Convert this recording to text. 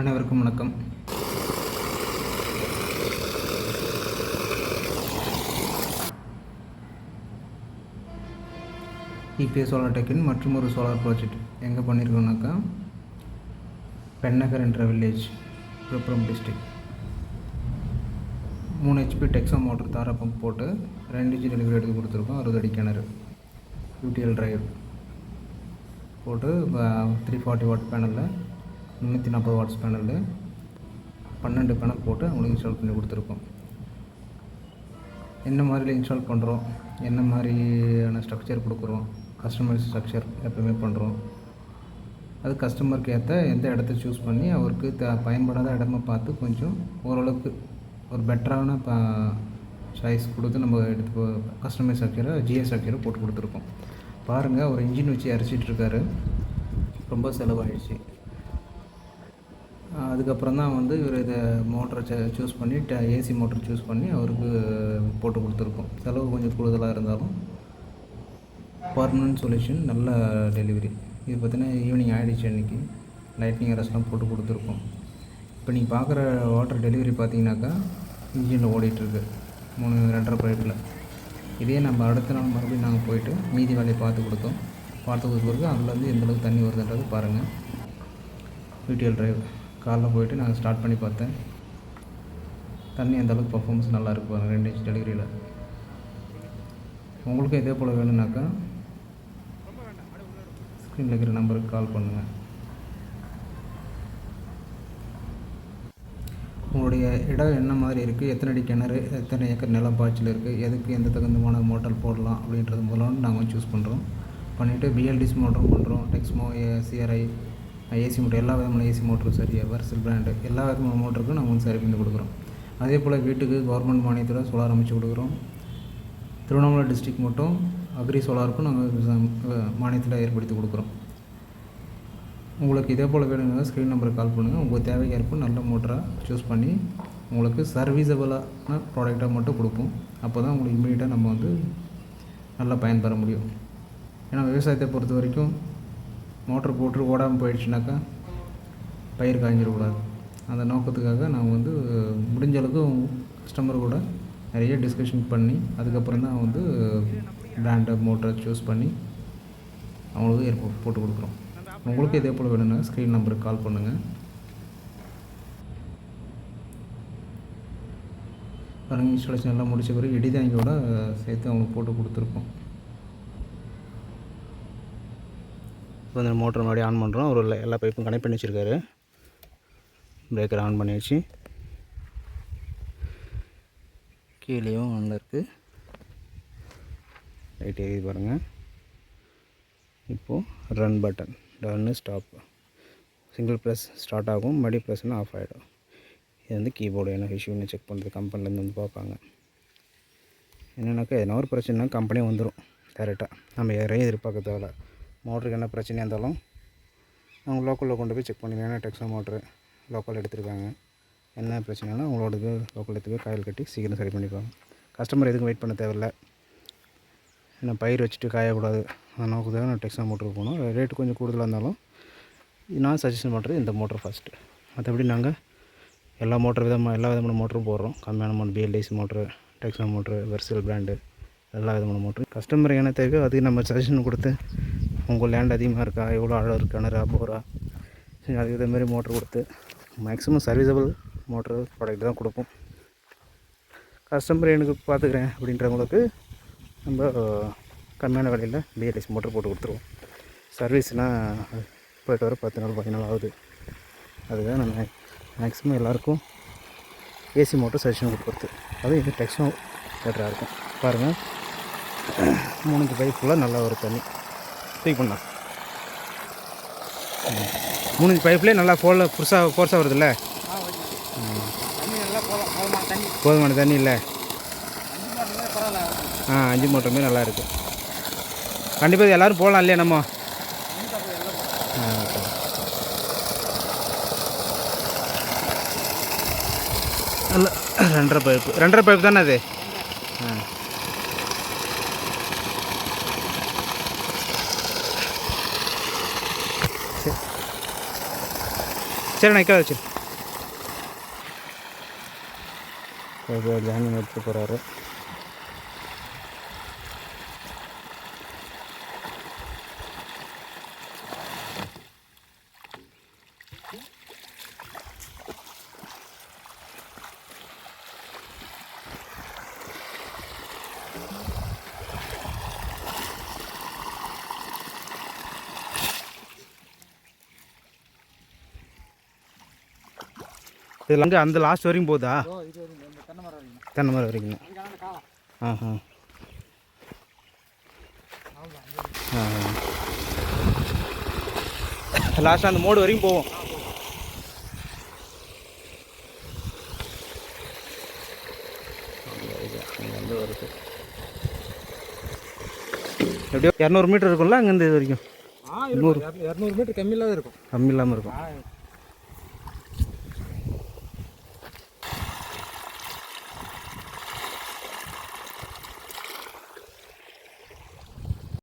அனைவருக்கும் வணக்கம். EPS solar டெக்கின் மற்றும் ஒரு சோலார் ப்ராஜெக்ட். எங்கே பண்ணியிருக்கோம்னாக்கா பெண்ணகர் என்ற வில்லேஜ் விழுப்புரம் டிஸ்ட்ரிக்ட் மூணு ஹெச்பி டெக்ஸா மோட்டர் தார பம்ப் போட்டு ரெண்டு இன்ச்சு டெலிவரி எடுத்து கொடுத்துருக்கோம். அறுபது அடி கிணறு யூடிஎல் டிரைவ் போட்டு த்ரீ ஃபார்ட்டி வாட் பேனலில் முந்நூற்றி நாற்பது வாட்ஸ் பேனலில் பன்னெண்டு பேனல் போட்டு அவங்களுக்கு இன்ஸ்டால் பண்ணி கொடுத்துருக்கோம். என்ன மாதிரி இன்ஸ்டால் பண்ணுறோம் என்ன மாதிரியான ஸ்ட்ரக்சர் கொடுக்குறோம்? கஸ்டமைஸ் ஸ்ட்ரக்சர் எப்பவுமே பண்ணுறோம் அது கஸ்டமருக்கு ஏற்ற எந்த இடத்த சூஸ் பண்ணி அவருக்கு த பயன்படாத இடமா பார்த்து கொஞ்சம் ஓரளவுக்கு ஒரு பெட்டரான ப சாய்ஸ் கொடுத்து நம்ம எடுத்து கஸ்டமர் ஸ்ட்ரக்சரை ஜிஎஸ் ஸ்ட்ரக்சரை போட்டு கொடுத்துருக்கோம். பாருங்கள் ஒரு இன்ஜின் வச்சு அரைச்சிட்டு இருக்காரு. ரொம்ப செலவாயிடுச்சு. அதுக்கப்புறம் தான் வந்து இவர் இதை மோட்டரை சூஸ் பண்ணி ஏசி மோட்டர் சூஸ் பண்ணி அவருக்கு போட்டு கொடுத்துருக்கோம். செலவு கொஞ்சம் கூடுதலாக இருந்தாலும் பர்மனன்ட் சொல்யூஷன் நல்ல டெலிவரி இது பார்த்தீங்கன்னா ஈவினிங் ஆகிடுச்சு அன்றைக்கி லைட்னிங் அரஸ்லாம் போட்டு கொடுத்துருக்கோம். இப்போ நீங்கள் பார்க்குற வாட்டர் டெலிவரி பார்த்தீங்கன்னாக்கா இன்ஜினில் ஓடிட்டுருக்கு. மூணு ரெண்டரை பிளேட்டில் இதே நம்ம அடுத்த நாள் மறுபடியும் நாங்கள் போயிட்டு மீதி வேலையை பார்த்து கொடுத்தோம். பார்த்து கொடுத்த பிறகு அதுலேருந்து எந்தளவுக்கு தண்ணி வருதுன்றது பாருங்கள் வீட்டியல் டிரைவர் காலைல போயிட்டு நாங்கள் ஸ்டார்ட் பண்ணி பார்த்தேன். தண்ணி அந்தளவுக்கு பர்ஃபார்மன்ஸ் நல்லா இருக்கு பாருங்கள் ரெண்டு இன்ச் டெலிவரியில் உங்களுக்கும் இதே போல் வேணும்னாக்கா ஸ்க்ரீனில் இருக்கிற நம்பருக்கு கால் பண்ணுங்கள் உங்களுடைய இடம் என்ன மாதிரி இருக்குது எத்தனை அடி கிணறு எத்தனை ஏக்கர் நிலம் பாய்ச்சல் இருக்குது எதுக்கு எந்த தகுந்தமான மோட்டர் போடலாம்? அப்படின்றது மூலம் நாங்கள் சூஸ் பண்ணுறோம் பண்ணிவிட்டு பிஎல்டிஸ் மோட்டரும் பண்ணுறோம் டெக்ஸ்மோ சிஆர்ஐ ஏசி மோட்டர் எல்லா விதமான ஏசி மோட்டரும் சரி வர்சல் பிராண்டு எல்லா விதமான மோட்டருக்கும் நாங்கள் வந்து சரி பண்ணி கொடுக்குறோம். அதே போல் வீட்டுக்கு கவர்மெண்ட் மானியத்தில் சோலார் அமைச்சு கொடுக்குறோம். திருவண்ணாமலை டிஸ்ட்ரிக் மட்டும் அக்ரி சோலாருக்கும் நாங்கள் மானியத்தில் ஏற்படுத்தி கொடுக்குறோம். உங்களுக்கு இதே போல் வேணுங்கன்னா ஸ்க்ரீன் நம்பருக்கு கால் பண்ணுங்கள் உங்கள் தேவைக்கு ஏற்ப நல்ல மோட்டராக சூஸ் பண்ணி உங்களுக்கு சர்வீஸபிளான ப்ராடக்டாக மட்டும் கொடுப்போம். அப்போ தான் உங்களுக்கு இம்மீடியட்டாக நம்ம வந்து நல்லா பயன்பெற முடியும். ஏன்னா விவசாயத்தை பொறுத்த வரைக்கும் மோட்ரு போட்டு ஓடாமல் போயிடுச்சுனாக்கா பயிர் காய்ஞ்சிடக்கூடாது அந்த நோக்கத்துக்காக நான் வந்து முடிஞ்ச அளவுக்கு கஸ்டமர் கூட நிறைய டிஸ்கஷன் பண்ணி அதுக்கப்புறம் தான் வந்து பிராண்டை மோட்டரை சூஸ் பண்ணி அவங்களுக்கு ஏற்ப போட்டு கொடுக்குறோம். உங்களுக்கு இதே போல் வேணும்னா ஸ்க்ரீன் நம்பருக்கு கால் பண்ணுங்கள் பாருங்கள் இன்ஸ்டாலேஷன் எல்லாம் முடிச்ச பிறகு இடிதாங்கியோட சேர்த்து அவங்களுக்கு போட்டு கொடுத்துருக்கோம். இப்போ இந்த மோட்டர் மறுபடியும் ஆன் பண்ணுறோம் ஒரு எல்லா பைப்பும் கனெக்ட் பண்ணி வச்சுருக்காரு. பிரேக்கர் ஆன் பண்ணி வச்சு கீழேயும் ஆனில் இருக்குது லைட் எழுதி பாருங்கள் இப்போது run button run stop single press start ஆகும். மடி ப்ரெஸ்னால் ஆஃப் ஆகிடும் இது வந்து கீபோர்டு என்ன இஷ்யூன்னு செக் பண்ணுறது கம்பெனிலேருந்து வந்து பார்ப்பாங்க. என்னென்னாக்கா எதனா ஒரு பிரச்சனைனா கம்பெனியே வந்துடும் டேரெக்டாக நம்ம யாரையும் எதிர்பார்க்க தேவையில்ல மோட்டருக்கு என்ன பிரச்சனையாக இருந்தாலும் அவங்க லோக்கலில் கொண்டு போய் செக் பண்ணிக்கலாம் ஏன்னா டெக்ஸா மோட்ரு லோக்கல் எடுத்திருக்காங்க. என்ன பிரச்சனைனா அவங்களோட இது லோக்கல் எடுத்து போய் காயில் கட்டி சீக்கிரம் சரி பண்ணிப்பாங்க. கஸ்டமர் எதுக்கும் வெயிட் பண்ண தேவையில்ல. ஏன்னா பயிர் வச்சுட்டு காயக்கூடாது. அந்த தான் நான் டெக்ஸா மோட்டருக்கு போகணும். ரேட்டு கொஞ்சம் கூடுதலாக இருந்தாலும் நான் சஜஷன் பண்ணுறது இந்த மோட்டர் ஃபஸ்ட்டு மற்றபடி நாங்கள் எல்லா மோட்டர் விதமாக எல்லா விதமான மோட்டரும் போடுறோம். கம்மியான மோட்டர் பிஎல்டிசி மோட்ரு டெக்ஸா மோட்ரு வெர்சல் பிராண்டு எல்லா விதமான மோட்ரு கஸ்டமர் என்ன தேவையோ அதுக்கு நம்ம சஜஷன் கொடுத்து உங்கள் லேண்ட் அதிகமாக இருக்கா? எவ்வளோ ஆழம் இருக்கு? கிணறா போரா? சரி அதுக்கு இதே மாதிரி மோட்ரு கொடுத்து மேக்ஸிமம் சர்வீசபிள் மோட்ரு ப்ராடக்ட் தான் கொடுப்போம். கஸ்டமர் எனக்கு பார்த்துக்கிறேன் அப்படின்றவங்களுக்கு நம்ம கம்மியான விலையில் பிஎல்எஸ் மோட்டர் போட்டு கொடுத்துருவோம். சர்வீஸ்னால் போய்ட்டு வர பத்து நாள் பதினாள் ஆகுது. அதுதான் நான் மேக்ஸிமம் எல்லாருக்கும் ஏசி மோட்டர் சஜஷன் கொடுக்குறது அதுவும் இது டெக்ஸும் பெட்டராக இருக்கும். பாருங்கள் மூணு பைக் ஃபுல்லாக நல்லா வரும் தண்ணி. தூக்கி பண்ணலாம். மூணு பைப்லேயே நல்லா ஃபோல் புதுசாக ஃபோர்ஸாக வருதுல்ல? போதுமான தண்ணி இல்லை. ஆ அஞ்சு மோட்டருமே நல்லா இருக்குது கண்டிப்பாக இது எல்லோரும் போகலாம் இல்லையா நம்ம? ரெண்டரை பைப்பு. ரெண்டரை பைப்பு தானே அது? ஆ. சரி சரி நிற்க வச்சு ஜாமீன் இதில் வந்து அந்த லாஸ்ட் வரைக்கும் இந்த தென்னை மரம் வரைக்கும். ஆஹா லாஸ்ட்டாக அந்த மோடு வரைக்கும் போவோம். எப்படியோ இரநூறு மீட்டர் இருக்கும்ல அங்கேருந்து இது வரைக்கும்? இரநூறு மீட்டர் கம்மியில் தான் இருக்கும். கம்மி இல்லாமல் இருக்கும்